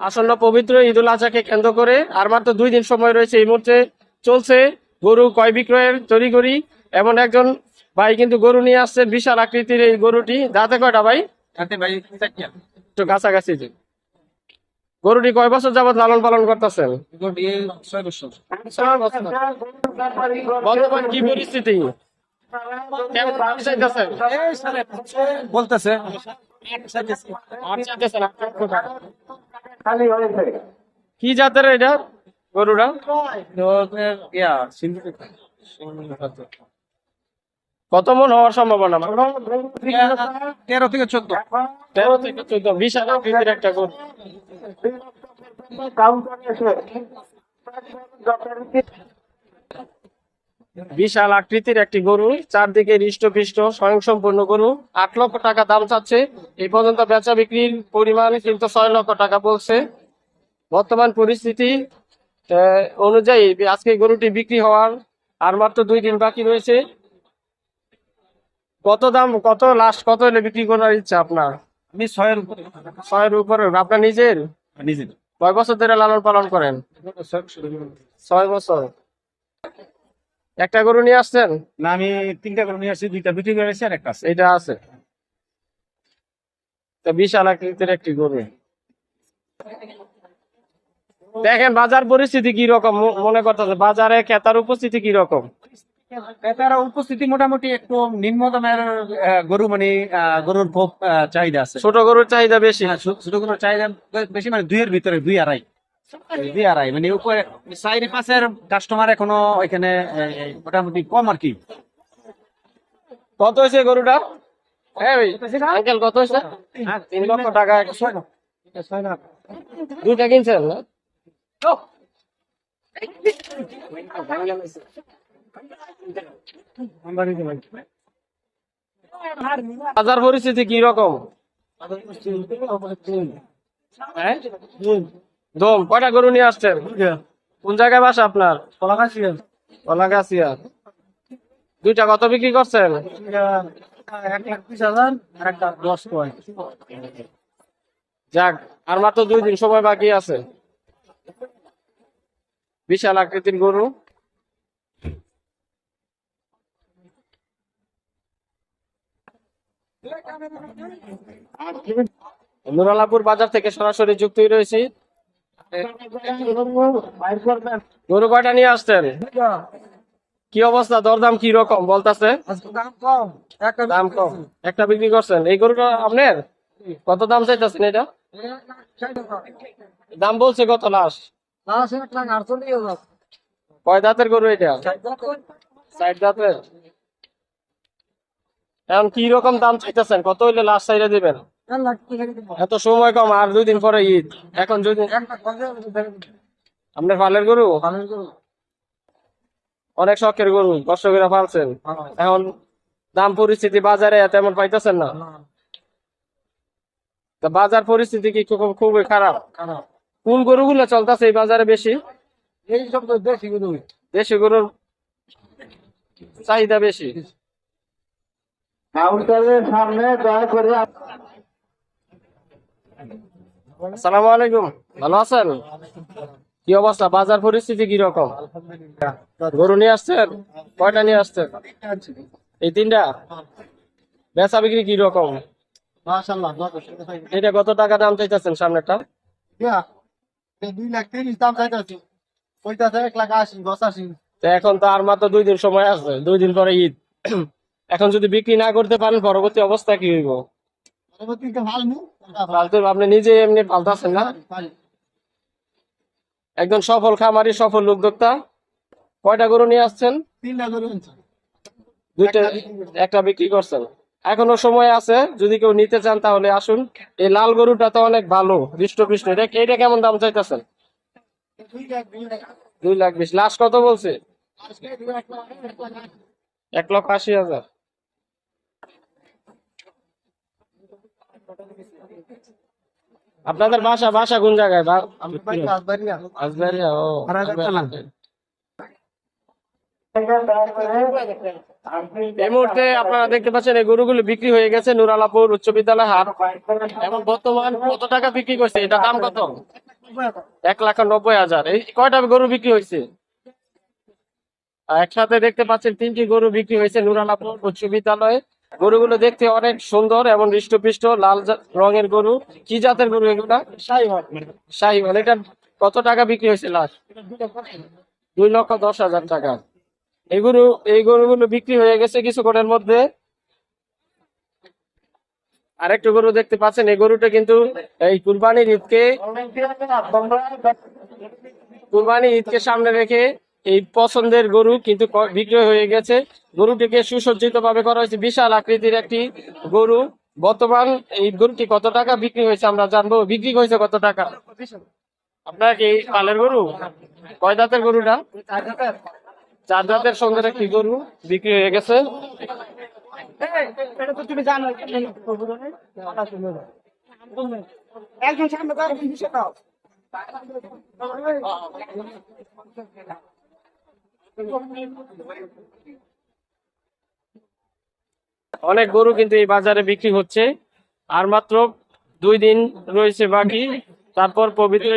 আসন্ন পবিত্র ঈদুল আজহাকে কেন্দ্র করে আর মাত্র দুই দিন সময় রয়েছে। এই মুহূর্তে চলছে গরু ক্রয় বিক্রয়ের তড়িঘড়ি। এমন একজন ভাই কিন্তু গরু নিয়ে আসছে বিশাল আকৃতির এই গরুটি। দাঁতে কয়টা ভাই? একটু কাছাকাছি যে। গরুটি কয় বছর যাবত লালন পালন করতেছেন? বর্তমান কি পরিস্থিতি? কেমন দাম চাইতেছেন? বলতেছে। লক্ষ টাকা। কি জাতের এটা গরুরা কত মন হওয়ার সম্ভাবনা? তেরো থেকে চোদ্দ। তেরো থেকে চোদ্দ বিশ হাজার একটা গরু। বিশাল আকৃতির একটি গরু চারদিকে হৃষ্টপৃষ্ট স্বয়ংসম্পূর্ণ গরু। আট লক্ষ টাকা দাম চাচ্ছে। এই পর্যন্ত বেচা বিক্রির পরিমাণ কিন্তু ছয় লক্ষ টাকা বলছে। বর্তমান পরিস্থিতি অনুযায়ী আজকে গরুটি বিক্রি হওয়ার আর মাত্র দুই দিন বাকি রয়েছে। কত দাম কত লাস্ট কত হলে বিক্রি করার ইচ্ছা আপনার? আমি ছয়ের উপরে। ছয়ের উপরে। আপনার নিজের? নিজে কয় বছর ধরে লালন পালন করেন? ছয় বছর। একটা গরু নিয়ে আসছেন? না আমি তিনটা গরু নিয়ে আসছি দুইটা বিক্রি করে আর একটা আছে। এটা আছে। তা বিশাল আকৃতির একটি গরু। দেখেন বাজার পরিস্থিতি কি রকম? মনে করতেছে বাজারে ক্রেতার উপস্থিতি কি রকম? তার উপস্থিতি মোটামুটি একটু নিম্ন দামের আহ, গরু মানে গরুর খুব চাহিদা আছে। ছোট গরুর চাহিদা বেশি? হ্যাঁ, ছোট গরুর চাহিদা বেশি মানে দুইয়ের ভিতরে দুই আড়াই। মানে উপরে চারি পাঁচের কাস্টমার এখনও এখানে মোটামুটি কম আর কি। কত হয়েছে গরুটা? হ্যাঁ আঙ্কেল কত হয়েছে? তিন লক্ষ টাকা দুইটা কিনছেন? না বাজার পরিস্থিতি কি রকম হ্যাঁ? দম কয়টা গরু নিয়ে আসছেন? কোন জায়গায় বাসা আপনার? কলাগাছিয়া দুইটা কত বিক্রি করছেন? যাক আর মাত্র দুই দিন সময় বাকি আছে। বিশাল আকৃতির গরু। নুরালাপুর বাজার থেকে সরাসরি যুক্ত রয়েছি। গরু কয়টা নিয়ে আসছেন? কি অবস্থা? দরদাম কি রকম? বলতাছে। দাম কম। একটা বিক্রি করছেন। এই গরুটা আপনার? কত দাম চাইতেছেন এটা? দাম বলছে কত হাজার কয় দাঁতের গরু এটা? সাইড দাঁতের। এখন কি রকম দাম চাইতেছেন? কত হইলে লাস্ট সাইডে দিবেন? এত সময় কম, আর দুই দিন পরে ঈদ। এখন যদি আপনার ফালের গরু? অনেক শখের গরু কষ্ট করে ফালছেন এখন দাম পরিস্থিতি বাজারে তেমন পাইতেছেন না। তা বাজার পরিস্থিতি কি খুব খুবই খারাপ। কোন গরুগুলো চলতেছে এই বাজারে বেশি? এই সব দেশি গরু দেশি গরুর চাহিদা বেশি। সামনে দয়া করে আসসালামু আলাইকুম। ভালো আছেন? কি অবস্থা? বাজার পরিস্থিতি কি রকম? গরু নিয়ে আসছেন? কয়টা নিয়ে আসছেন? এই তিনটা? বেচা বিক্রি কি রকম? এটা কত টাকা দাম চাইতেছেন সামনেরটা? দুই লাখ তিরিশ দাম চাইতেছি। ওইটাতে এক লাখ আশি বসাশি এখন তো আর মাত্র দুই দিন সময় আছে। দুই দিন পরে ঈদ। এখন যদি বিক্রি না করতে পারেন পরবর্তী অবস্থা কি হইব পরবর্তীতে ভালো নি ফালতু একজন সফল খামারি, সফল উদ্যোক্তা কয়টা গরু নিয়ে আসছেন? দুইটা, একটা বিক্রি করছেন। এখনও সময় আছে, যদি কেউ নিতে চান তাহলে আসুন। এই লাল গরুটা তো অনেক ভালো, হৃষ্টপৃষ্ট। এটা এটা কেমন দাম চাইতেছেন? দুই লাখ বিশ। লাস্ট কত বলছে? এক লক্ষ আশি হাজার। আপনাদের বাসা বাসা কোন জায়গায়। আজবাড়িয়া ও এই মুহূর্তে আপনারা দেখতে পাচ্ছেন এই গরুগুলো বিক্রি হয়ে গেছে নুরালাপুর উচ্চ বিদ্যালয় হাট। এবং বর্তমান কত টাকা বিক্রি করছে? এটা দাম কত? এক লাখ নব্বই হাজার। এই কয়টা গরু বিক্রি হয়েছে? আর একসাথে দেখতে পাচ্ছেন তিনটি গরু বিক্রি হয়েছে নুরালাপুর উচ্চ বিদ্যালয়ে। গরুগুলো দেখতে অনেক সুন্দর এবং হৃষ্টপুষ্ট লাল রঙের গরু। কি জাতের গরু এগুলা? শাহিওয়াল। এটা কত টাকা বিক্রি হয়েছে লাস্ট? দুই লক্ষ দশ হাজার। টাকা। এই গরু এই গরুগুলো বিক্রি হয়ে গেছে কিছু কিছুক্ষণের মধ্যে। আরেকটু গরু দেখতে পাচ্ছেন এই গরুটা কিন্তু এই কুরবানির ঈদকে কুরবানি ঈদকে সামনে রেখে এই পছন্দের গরু কিন্তু ক- বিক্রি হয়ে গেছে। গরুটিকে সুসজ্জিত ভাবে করা হয়েছে। বিশাল আকৃতির একটি গরু। বর্তমান এই গরুটি কত টাকা বিক্রি হয়েছে আমরা জানব। বিক্রি হয়েছে কত টাকা? আপনার কি পালের গরু? কয় দাঁতের গরুটা? চার দাঁতের সঙ্গে একটি গরু বিক্রি হয়ে গেছে। একজন অনেক গরু কিন্তু এই বাজারে বিক্রি হচ্ছে। আর মাত্র দুই দিন রয়েছে বাকি। তারপর পবিত্র